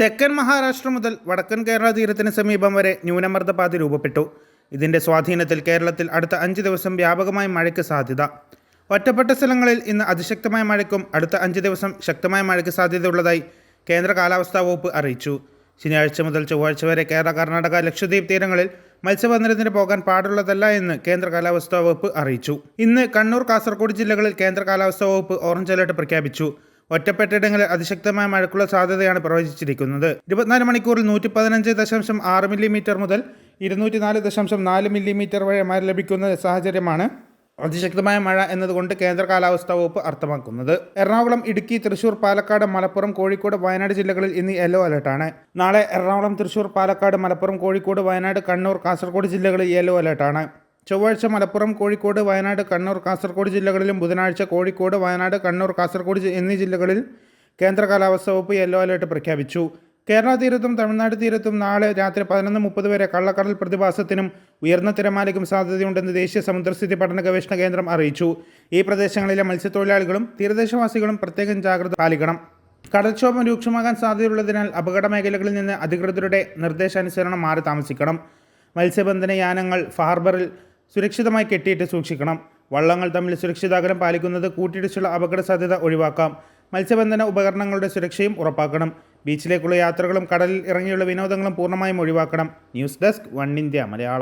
തെക്കൻ മഹാരാഷ്ട്ര മുതൽ വടക്കൻ കേരള തീരത്തിന് സമീപം വരെ ന്യൂനമർദ്ദപാത രൂപപ്പെട്ടു. ഇതിന്റെ സ്വാധീനത്തിൽ കേരളത്തിൽ അടുത്ത അഞ്ച് ദിവസം വ്യാപകമായ മഴയ്ക്ക് സാധ്യത. ഒറ്റപ്പെട്ട സ്ഥലങ്ങളിൽ ഇന്ന് അതിശക്തമായ മഴയ്ക്കും അടുത്ത അഞ്ച് ദിവസം ശക്തമായ മഴയ്ക്ക് സാധ്യതയുള്ളതായി കേന്ദ്ര കാലാവസ്ഥാ വകുപ്പ് അറിയിച്ചു. ശനിയാഴ്ച മുതൽ ചൊവ്വാഴ്ച വരെ കേരള കർണാടക ലക്ഷദ്വീപ് തീരങ്ങളിൽ മത്സ്യബന്ധനത്തിന് പോകാൻ പാടുള്ളതല്ല എന്ന് കേന്ദ്ര കാലാവസ്ഥാ വകുപ്പ് അറിയിച്ചു. ഇന്ന് കണ്ണൂർ കാസർഗോഡ് ജില്ലകളിൽ കേന്ദ്ര കാലാവസ്ഥാ വകുപ്പ് ഓറഞ്ച് അലർട്ട് പ്രഖ്യാപിച്ചു. ഒറ്റപ്പെട്ടിടങ്ങളിൽ അതിശക്തമായ മഴയ്ക്കുള്ള സാധ്യതയാണ് പ്രവചിച്ചിരിക്കുന്നത്. ഇരുപത്തിനാല് മണിക്കൂറിൽ നൂറ്റി പതിനഞ്ച് ദശാംശം ആറ് മില്ലിമീറ്റർ മുതൽ ഇരുന്നൂറ്റി നാല് ദശാംശം നാല് മില്ലിമീറ്റർ വരെ മഴ ലഭിക്കുന്ന സാഹചര്യമാണ് അതിശക്തമായ മഴ എന്നതുകൊണ്ട് കേന്ദ്ര കാലാവസ്ഥാ വകുപ്പ് അർത്ഥമാക്കുന്നത്. എറണാകുളം ഇടുക്കി തൃശൂർ പാലക്കാട് മലപ്പുറം കോഴിക്കോട് വയനാട് ജില്ലകളിൽ ഇന്ന് യെല്ലോ അലർട്ടാണ്. നാളെ എറണാകുളം തൃശൂർ പാലക്കാട് മലപ്പുറം കോഴിക്കോട് വയനാട് കണ്ണൂർ കാസർഗോഡ് ജില്ലകളിൽ യെല്ലോ അലർട്ടാണ്. ചൊവ്വാഴ്ച മലപ്പുറം കോഴിക്കോട് വയനാട് കണ്ണൂർ കാസർഗോഡ് ജില്ലകളിലും ബുധനാഴ്ച കോഴിക്കോട് വയനാട് കണ്ണൂർ കാസർഗോഡ് എന്നീ ജില്ലകളിൽ കേന്ദ്ര കാലാവസ്ഥാ വകുപ്പ് യെല്ലോ അലേർട്ട് പ്രഖ്യാപിച്ചു. കേരള തീരത്തും തമിഴ്നാട് തീരത്തും നാളെ രാത്രി പതിനൊന്ന് മുപ്പത് വരെ കള്ളക്കടൽ പ്രതിഭാസത്തിനും ഉയർന്ന തിരമാലയ്ക്കും സാധ്യതയുണ്ടെന്ന് ദേശീയ സമുദ്രസ്ഥിതി പഠന ഗവേഷണ കേന്ദ്രം അറിയിച്ചു. ഈ പ്രദേശങ്ങളിലെ മത്സ്യത്തൊഴിലാളികളും തീരദേശവാസികളും പ്രത്യേകം ജാഗ്രത പാലിക്കണം. കടൽക്ഷോഭം രൂക്ഷമാകാൻ സാധ്യതയുള്ളതിനാൽ അപകട മേഖലകളിൽ നിന്ന് അധികൃതരുടെ നിർദ്ദേശാനുസരണം മാറി താമസിക്കണം. മത്സ്യബന്ധന യാനങ്ങൾ ഹാർബറിൽ സുരക്ഷിതമായി കെട്ടിയിട്ട് സൂക്ഷിക്കണം. വള്ളങ്ങൾ തമ്മിൽ സുരക്ഷിതാകരം പാലിക്കുന്നത് കൂട്ടിയിടിച്ചുള്ള അപകട സാധ്യത ഒഴിവാക്കാം. മത്സ്യബന്ധന ഉപകരണങ്ങളുടെ സുരക്ഷയും ഉറപ്പാക്കണം. ബീച്ചിലേക്കുള്ള യാത്രകളും കടലിൽ ഇറങ്ങിയുള്ള വിനോദങ്ങളും പൂർണമായും ഒഴിവാക്കണം. News desk one India Malayalam.